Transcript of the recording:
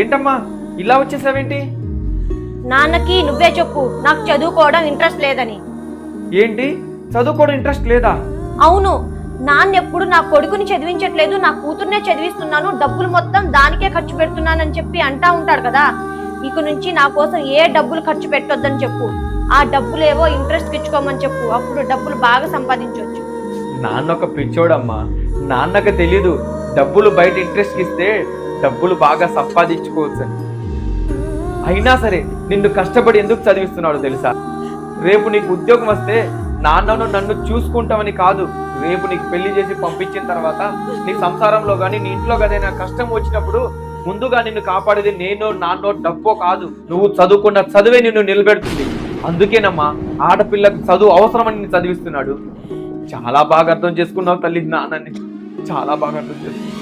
ఏంటమ్మా? ఇలా వచ్చేసావేంటి? నాన్నకి నువ్వే చెప్పు నాకు చదువుకోవడం ఇంట్రెస్ట్ లేదని. ఏంటి? చదువుకోవడం ఇంట్రెస్ట్ లేదా? అవును నాన్న ఎప్పుడు నా కొడుకుని చదివించట్లేదు నా కూతుర్నే చదివిస్తున్నాను డబ్బులు మొత్తం దానికే ఖర్చు పెడుతున్నానని చెప్పి అంటా ఉంటారు కదా. ఇక నుంచి నా కోసం ఏ డబ్బులు ఖర్చు పెట్టొద్దని చెప్పు. ఆ డబ్బులు ఏవో ఇంట్రెస్ట్ ఇచ్చుకోమని చెప్పు అప్పుడు డబ్బులు బాగా సంపాదించవచ్చు నాన్న ఒక పిచ్చోడమ్మా. నాన్నకు తెలీదు డబ్బులు బయట ఇంట్రెస్ట్ ఇస్తే డబ్బులు బాగా సంపాదించుకోవచ్చు. అని అయినా సరే నిన్ను కష్టపడి ఎందుకు చదివిస్తున్నాడు తెలుసా? రేపు నీకు ఉద్యోగం వస్తే నాన్నను నన్ను చూసుకుంటామని కాదు రేపు నీకు పెళ్ళి చేసి పంపించిన తర్వాత నీ సంసారంలో కానీ నీ ఇంట్లో కానీ కష్టం వచ్చినప్పుడు ముందుగా నిన్ను కాపాడేది నేను నాన్నో డబ్బో కాదు. నువ్వు చదువుకున్న చదువే నిన్ను నిలబెడుతుంది. అందుకేనమ్మా ఆడపిల్లకు చదువు అవసరమని నేను చదివిస్తున్నాడు. చాలా బాగా అర్థం చేసుకున్నావు తల్లి నాన్నని. చాలా బాగా అర్థం చేసుకున్నావు.